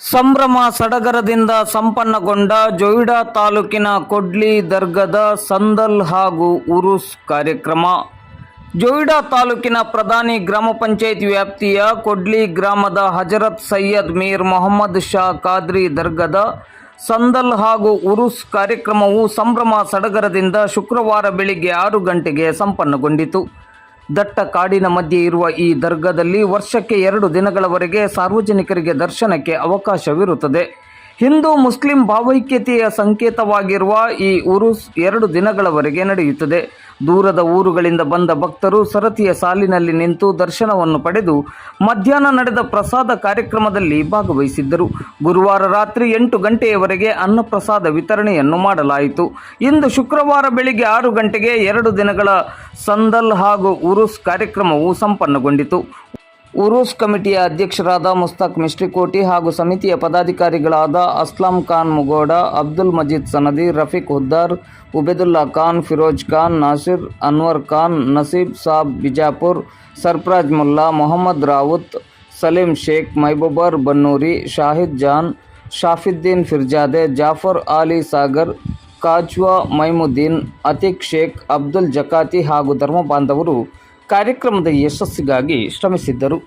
ಸಂಭ್ರಮ ಸಡಗರದಿಂದ ಸಂಪನ್ನಗೊಂಡ ಜೊಯ್ಡಾ ತಾಲೂಕಿನ ಕೊಡ್ಲಿ ದರ್ಗದ ಸಂದಲ್ ಹಾಗೂ ಉರುಸ್ ಕಾರ್ಯಕ್ರಮ. ಜೊಯ್ಡಾ ತಾಲೂಕಿನ ಪ್ರಧಾನಿ ಗ್ರಾಮ ಪಂಚಾಯತ್ ವ್ಯಾಪ್ತಿಯ ಕೊಡ್ಲಿ ಗ್ರಾಮದ ಹಜರತ್ ಸೈಯದ್ ಮೀರ್ ಮೊಹಮ್ಮದ್ ಶಾ ಖಾದ್ರಿ ದರ್ಗದ ಸಂದಲ್ ಹಾಗೂ ಉರುಸ್ ಕಾರ್ಯಕ್ರಮವು ಸಂಭ್ರಮ ಸಡಗರದಿಂದ ಶುಕ್ರವಾರ ಬೆಳಿಗ್ಗೆ ಆರು ಗಂಟೆಗೆ ಸಂಪನ್ನಗೊಂಡಿತು. ದಟ್ಟ ಕಾಡಿನ ಮಧ್ಯೆ ಇರುವ ಈ ದರ್ಗಾದಲ್ಲಿ ವರ್ಷಕ್ಕೆ ಎರಡು ದಿನಗಳವರೆಗೆ ಸಾರ್ವಜನಿಕರಿಗೆ ದರ್ಶನಕ್ಕೆ ಅವಕಾಶವಿರುತ್ತದೆ. ಹಿಂದೂ ಮುಸ್ಲಿಂ ಭಾವೈಕ್ಯತೆಯ ಸಂಕೇತವಾಗಿರುವ ಈ ಉರುಸ್ ಎರಡು ದಿನಗಳವರೆಗೆ ನಡೆಯುತ್ತದೆ. ದೂರದ ಊರುಗಳಿಂದ ಬಂದ ಭಕ್ತರು ಸರತಿಯ ಸಾಲಿನಲ್ಲಿ ನಿಂತು ದರ್ಶನವನ್ನು ಪಡೆದು ಮಧ್ಯಾಹ್ನ ನಡೆದ ಪ್ರಸಾದ ಕಾರ್ಯಕ್ರಮದಲ್ಲಿ ಭಾಗವಹಿಸಿದ್ದರು. ಗುರುವಾರ ರಾತ್ರಿ ಎಂಟು ಗಂಟೆಯವರೆಗೆ ಅನ್ನಪ್ರಸಾದ ವಿತರಣೆಯನ್ನು ಮಾಡಲಾಯಿತು. ಇಂದು ಶುಕ್ರವಾರ ಬೆಳಿಗ್ಗೆ ಆರು ಗಂಟೆಗೆ ಎರಡು ದಿನಗಳ ಸಂದಲ್ ಹಾಗೂ ಉರುಸ್ ಕಾರ್ಯಕ್ರಮವು ಸಂಪನ್ನಗೊಂಡಿತು. ಉರೂಸ್ ಕಮಿಟಿಯ ಅಧ್ಯಕ್ಷರಾದ ಮುಸ್ತಾಕ್ ಮಿಸ್ಟ್ರಿಕೋಟಿ ಹಾಗೂ ಸಮಿತಿಯ ಪದಾಧಿಕಾರಿಗಳಾದ ಅಸ್ಲಾಂ ಖಾನ್ ಮುಗೋಡ ಅಬ್ದುಲ್ ಮಜೀದ್ ಸನದಿ ರಫೀಕ್ ಹುದ್ದಾರ್ ಉಬೇದುಲ್ಲಾ ಖಾನ್ ಫಿರೋಜ್ ಖಾನ್ ನಾಸಿರ್ ಅನ್ವರ್ ಖಾನ್ ನಸೀಬ್ ಸಾಬ್ ಬಿಜಾಪುರ್ ಸರ್ಫರಾಜ್ ಮುಲ್ಲಾ ಮೊಹಮ್ಮದ್ ರಾವುತ್ ಸಲೀಂ ಶೇಖ್ ಮೈಬೂಬರ್ ಬನ್ನೂರಿ ಶಾಹಿದ್ ಜಾನ್ ಶಾಫಿದ್ದೀನ್ ಫಿರ್ಜಾದೆ ಜಾಫರ್ ಆಲಿ ಸಾಗರ್ ಕಾಜ್ವಾ ಮೈಮುದ್ದೀನ್ ಅತೀಕ್ ಶೇಖ್ ಅಬ್ದುಲ್ ಜಕಾತಿ ಹಾಗೂ ಧರ್ಮ ಬಾಂಧವರು ಕಾರ್ಯಕ್ರಮದ ಯಶಸ್ಸಿಗಾಗಿ ಶ್ರಮಿಸಿದ್ದರು.